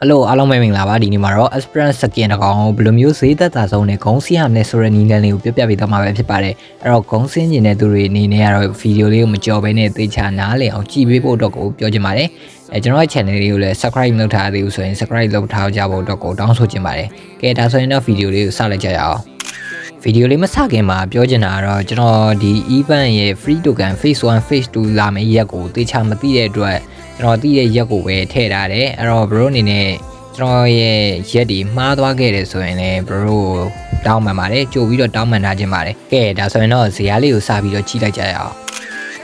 ဟယ်လိုအားလုံးပဲမင်္ဂလာပါဒီနေ့မှာတော့ Esperance Skin တကောင်ကိုဘယ်လိုမျိုးဈေးသက်သာဆုံးနဲ့ဂုံးစင်းရမလဲဆိုတဲ့နည်းလမ်းလေးကိုပြပြပေးသွားမှာပဲဖြစ်ပါတယ်အဲ့တော့ဂုံးစင်းကျင်တဲ့သူတွေအနေနဲ့ကတော့ဗီဒီယိုလေးကိုမကြော်ဘဲနဲ့သေချာနားလည်အောင်ကြည့်ပေးဖို့အတွက်ကိုပြောချင်ပါတယ်အဲကျွန်တော်ရဲ့ channel လေးကိုလည်း subscribe လုပ်ထားသေးဘူးဆိုရင် subscribe လုပ်ထားကြဖို့အတွက်ကိုတောင်းဆိုချင်ပါတယ်ကဲဒါဆိုရင်တော့ဗီဒီယိုလေးကိုစလိုက်ကြရအောင်ဗီဒီယိုလေးမစခင်မှာပြောချင်တာကတော့ကျွန်တော်ဒီ event ရဲ့ free token phase 1 phase 2လာမယ့်ရက်ကိုသေချာမသိတဲ့အတွက် ကျွန်တော်သိတဲ့ရက်ကိုပဲထည့်ထားတယ်အဲ့တော့ bro အနေနဲ့ကျွန်တော်ရဲ့ရက်ဒီမှားသွားခဲ့တယ်ဆိုရင်လည်း bro တောင်းပန်ပါတယ်ကြိုပြီးတော့တောင်းပန်ထားခြင်းပါတယ်ကဲဒါဆိုရင်တော့ဇာတ်လေးကိုစပြီးတော့ကြည့်လိုက်ကြရအောင်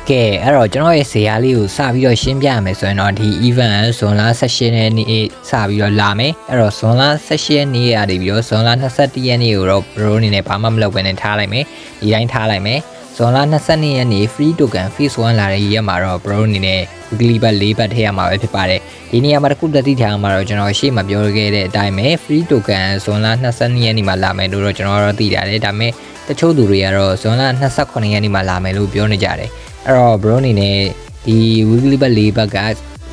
ကဲအဲ့တော့ကျွန်တော်ရဲ့ဇာတ်လေးကိုစပြီးတော့ရှင်းပြရမယ်ဆိုရင်တော့ဒီ event ဇွန်လ16ရက်နေ့စပြီးတော့လာမယ်အဲ့တော့ဇွန်လ16ရက်နေ့ရနေပြီးတော့ဇွန်လ22ရက်နေ့ကိုတော့ bro အနေနဲ့ဘာမှမလုပ်ဘဲနဲ့ထားလိုက်မယ်ဒီတိုင်းထားလိုက်မယ် ဇွန်လ22ရက်နေ့ free token phase 1လာတဲ့ရက်မှာတော့ bro အနေနဲ့ weekly ဘတ်၄ဘတ်ထည့်ရမှာပဲဖြစ်ပါတယ်ဒီနေရာမှာတစ်ခုတတိထားမှာတော့ကျွန်တော်ရှေ့မှာပြောခဲ့တဲ့အတိုင်းပဲ free token ဇွန်လ22ရက်နေ့မှာလာမယ်လို့တော့ကျွန်တော်တို့သိရတယ်ဒါပေမဲ့တချို့သူတွေကတော့ဇွန်လ28ရက်နေ့မှာလာမယ်လို့ပြောနေကြတယ်အဲ့တော့ bro အနေနဲ့ဒီ weekly ဘတ်၄ဘတ်က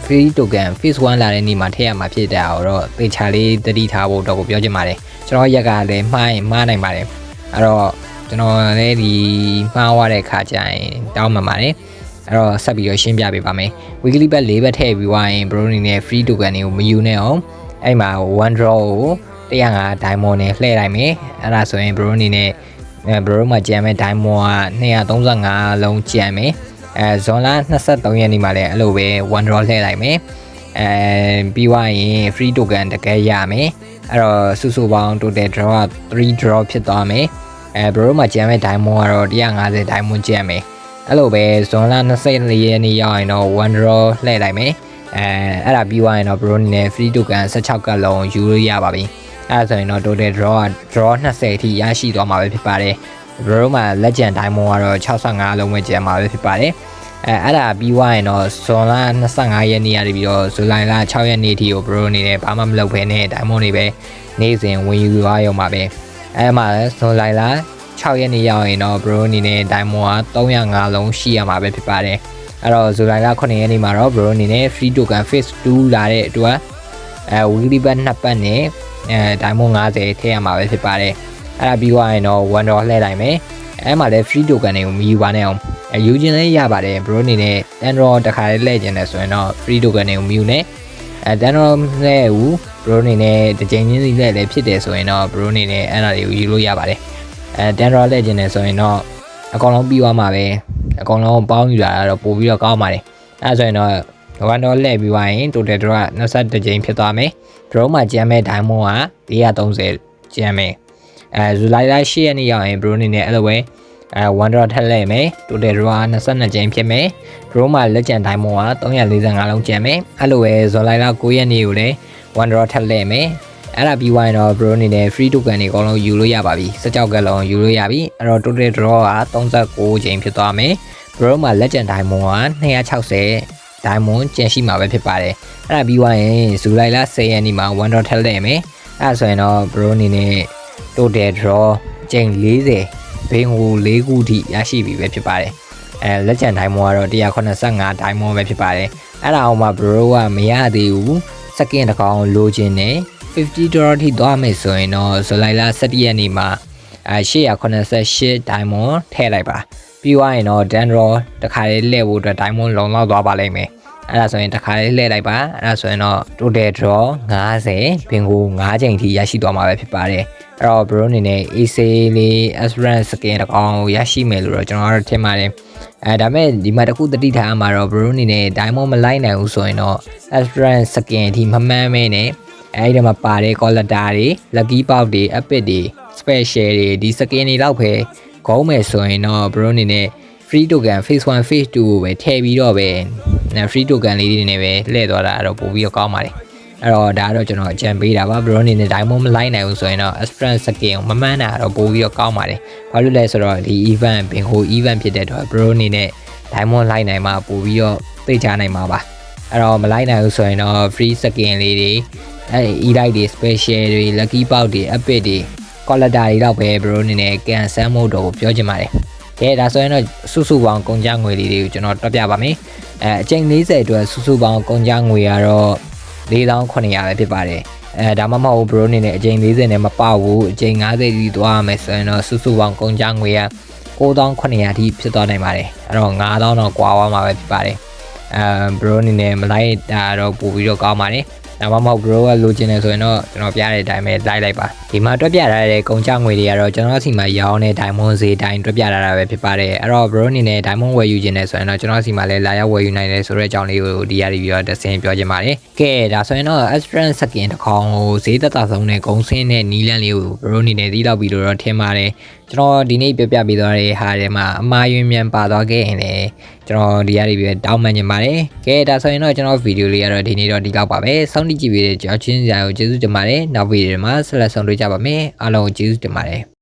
free token phase 1လာတဲ့နေ့မှာထည့်ရမှာဖြစ်တဲ့အောင်တော့သေချာလေးတတိထားဖို့တော့ကိုပြောချင်ပါတယ်ကျွန်တော်ရက်ကလည်းမှားရင်မှားနိုင်ပါတယ်အဲ့တော့ ကျွန်တော်လည်းဒီမှားသွားတဲ့ခါကျရင်တောင်းပန်ပါတယ်အဲ့တော့ဆက်ပြီးတော့ရှင်းပြပေးပါမယ် weekly bet ၄ဘက်ထည့်ပြီးွားရင် bro အနေနဲ့ free token တွေကိုမယူနဲ့အောင်အဲ့မှာ one draw ကို105 diamond နဲ့လှည့်လိုက်မယ်အဲ့ဒါဆိုရင် bro အနေနဲ့အဲ bro မှာကြံမဲ့ diamond က235လုံးကြံမယ်အဲဇွန်လ23ရက်နေ့မှာလည်းအဲ့လိုပဲ one draw လှည့်လိုက်မယ်အဲပြီးွားရင် free token တကယ်ရမယ်အဲ့တော့စုစုပေါင်း total draw က3 draw ဖြစ်သွားမယ် အဲ bro မှာကြံမဲ့ diamond ကတော့150 diamond ကြံမယ်အဲ့လိုပဲဇွန်လ24ရက်နေ့ရောက်ရင်တော့ one draw လှည့်လိုက်မယ်အဲအဲ့ဒါပြီးသွားရင်တော့ bro အနေနဲ့ free token 16ကတ်လုံးယူလို့ရပါပြီအဲ့ဒါဆိုရင်တော့ total draw က draw 20အထိရရှိသွားမှာပဲဖြစ်ပါတယ် bro မှာ legend diamond ကတော့65လုံးပဲကျန်မှာပဲဖြစ်ပါတယ်အဲအဲ့ဒါပြီးသွားရင်တော့ဇွန်လ25ရက်နေ့ရပြီးတော့ဇူလိုင်လ6ရက်နေ့ထိကို bro အနေနဲ့ဘာမှမလုပ်ဘဲနဲ့ diamond တွေပဲနေ့စဉ်ဝင်ယူသွားရုံပါပဲ အဲမှာဇွန်လလ6ရက်နေ့ရောက်ရင်တော့ bro အနေနဲ့ diamond က305လုံးရှိရမှာပဲဖြစ်ပါတယ်အဲ့တော့ဇူလိုင်လ9ရက်နေ့မှာတော့ bro အနေနဲ့ free token phase 2လာတဲ့အတွက်အဲ weekly bet နှစ်ပတ်နဲ့အဲ diamond 50ထည့်ရမှာပဲဖြစ်ပါတယ်အဲ့ဒါပြီးသွားရင်တော့1 dollar လှည့်လိုက်မယ်အဲ့မှာလည်း free token တွေကိုမယူပါနဲ့အောင်အဲယူခြင်းလည်းရပါတယ် bro အနေနဲ့ Android တစ်ခါလေးလှည့်ခြင်းနဲ့ဆိုရင်တော့ free token တွေကိုမယူနဲ့ အဲ Android နဲ့ဟူ bro အနေနဲ့တစ်ချိန်ချင်းစီလှည့်လည်းဖြစ်တယ်ဆိုရင်တော့ bro အနေနဲ့အဲ့ဒါတွေကိုယူလို့ရပါတယ်အဲ Android လှည့်ခြင်းနဲ့ဆိုရင်တော့အကောင်လုံးပြီးသွားမှာပဲအကောင်လုံးပေါင်းယူလာတော့ပို့ပြီးတော့ကောင်းပါတယ်အဲဆိုရင်တော့1 dollar လှည့်ပြီးသွားရင် total draw က21ချိန်ဖြစ်သွားမယ် draw မှာကျန်မဲ့ diamond က130ကျန်မယ်အဲဇူလိုင်လ10ရက်နေ့ရောက်ရင် bro အနေနဲ့အဲ့လိုပဲ အဲ1 draw ထက်လဲမယ် total draw 22ကြိမ်ဖြစ်မယ် bro မှာလက်ကျန် diamond က345လုံးကျန်မယ်အဲ့လိုပဲဇူလိုင်လ9ရက်နေ့ကိုလည်း1 draw ထက်လဲမယ်အဲ့ဒါပြီးသွားရင်တော့ bro အနေနဲ့ free token တွေအကုန်လုံးယူလို့ရပါပြီ16ကလုံးယူလို့ရပြီအဲ့တော့ total draw က39ကြိမ်ဖြစ်သွားမယ် bro မှာလက်ကျန် diamond က260 diamond ကျန်ရှိမှာပဲဖြစ်ပါတယ်အဲ့ဒါပြီးသွားရင်ဇူလိုင်လ10ရက်နေ့မှာ1 draw ထက်လဲမယ်အဲ့ဒါဆိုရင်တော့ bro အနေနဲ့ total draw ကျိန်40 ဘင်ဟို၄ခုထိရရှိပြီပဲဖြစ်ပါတယ်အဲလက်ကျန် diamond ကတော့185 diamond ပဲဖြစ်ပါတယ်အဲ့ဒါအောင်မှ bro ကမရသေးဘူးစကင်တစ်ကောင်လိုချင်တယ်50 dollar ထိသွားမယ်ဆိုရင်တော့ဇူလိုင်လ17ရက်နေ့မှာအဲ888 diamond ထည့်လိုက်ပါပြီးသွားရင်တော့ Dandro တခါလေးလှည့်ဖို့အတွက် diamond လုံလောက်သွားပါလိမ့်မယ် အဲ့ဒါဆိုရင်တခါလေးလှည့်လိုက်ပါအဲ့ဒါဆိုရင်တော့ total draw 50ဘင်ကို9ချိန်ထိရရှိသွားမှာပဲဖြစ်ပါတယ်အဲ့တော့ bro အနေနဲ့ AC လေး Esperance skin တကောင်ရရှိမယ်လို့တော့ကျွန်တော်တို့ထင်ပါတယ်အဲဒါမဲ့ဒီမှာတခုတတိထားမှာတော့ bro အနေနဲ့ diamond မလိုက်နိုင်ဘူးဆိုရင်တော့ Esperance skin အထိမမှန်းမဲနဲ့အဲဒီမှာပါတဲ့ collector တွေ lucky box တွေ epic တွေ special တွေဒီ skin တွေတော့ပဲခေါင်းမယ်ဆိုရင်တော့ bro အနေနဲ့ free token phase 1 phase 2ကိုပဲထည့်ပြီးတော့ပဲ free token လေးတွေနဲ့ပဲလှည့်သွားတာအဲ့တော့ပို့ပြီးတော့ကောင်းပါတယ်အဲ့တော့ဒါကတော့ကျွန်တော်အကြံပေးတာပါ bro အနေနဲ့ diamond မလိုက်နိုင်ဘူးဆိုရင်တော့ Esperance skin ကိုမမှန်းတာတော့ပို့ပြီးတော့ကောင်းပါတယ်ဘာလို့လဲဆိုတော့ဒီ event ပင်ဟို event ဖြစ်တဲ့တော့ bro အနေနဲ့ diamond လိုက်နိုင်မှာပို့ပြီးတော့သိချနိုင်မှာပါအဲ့တော့မလိုက်နိုင်ဘူးဆိုရင်တော့ free skin လေးတွေအဲ e-light တွေ special တွေ lucky box တွေ epic တွေ collector တွေတော့ပဲ bro အနေနဲ့ကန်ဆန်းမို့တော့ပြောချင်ပါတယ် ကဲဒါဆိုရင်တော့စုစုပေါင်းကုန်ကြငွေလေးတွေကိုကျွန်တော်တွက်ပြပါမယ်အဲအချိန်40အတွက်စုစုပေါင်းကုန်ကြငွေကတော့4900ပဲဖြစ်ပါတယ်အဲဒါမှမဟုတ် bro အနေနဲ့အချိန်40နဲ့မပေါက်ဘူးအချိန်50ကြီးသွားရမယ်ဆိုရင်တော့စုစုပေါင်းကုန်ကြငွေက9900အထိဖြစ်သွားနိုင်ပါတယ်အဲ့တော့9000တော့ကွာသွားမှာပဲဖြစ်ပါတယ်အဲ bro အနေနဲ့မလိုက်တာတော့ပို့ပြီးတော့ကောင်းပါတယ် ဒါမှမဟုတ် bro ကလိုချင်တယ်ဆိုရင်တော့ကျွန်တော်ပြတဲ့အတိုင်းပဲလိုက်လိုက်ပါဒီမှာတွက်ပြထားတဲ့ကုန်ကြငွေတွေကတော့ကျွန်တော်စီမှာရောင်းတဲ့ diamond ဈေးတိုင်းတွက်ပြထားတာပဲဖြစ်ပါတယ်အဲ့တော့ bro အနေနဲ့ diamond ဝယ်ယူခြင်းနဲ့ဆိုရင်တော့ကျွန်တော်စီမှာလည်းလာရောက်ဝယ်ယူနိုင်တယ်ဆိုတဲ့အကြောင်းလေးကိုဒီရ review တော့တစ်ဆင့်ပြောချင်ပါတယ်ကဲဒါဆိုရင်တော့ Aspirant Skin တစ်ခေါင်ကိုဈေးသက်သာဆုံးနဲ့ဂုံဆင်းတဲ့နီးလန်းလေးကို bro အနေနဲ့သိတော့ပြီးတော့ထင်ပါတယ် ကျွန်တော်ဒီနေ့ပြပြပေးသွားတဲ့ဟာတွေမှာအမှားယွင်းမြန်ပါသွားခဲ့ရင်လည်းကျွန်တော်ဒီရ review တောင်းပန်ချင်ပါတယ်ကဲဒါဆိုရင်တော့ကျွန်တော်ဗီဒီယိုလေးကတော့ဒီနေ့တော့ဒီလောက်ပါပဲစောင့်ကြည့်ကြည့်ပေးတဲ့ကြောက်ချင်းစရာကိုကျေးဇူးတင်ပါတယ်နောက်ဗီဒီယိုမှာဆက်လက်ဆောင်တွေ့ကြပါမယ်အားလုံးကိုကျေးဇူးတင်ပါတယ်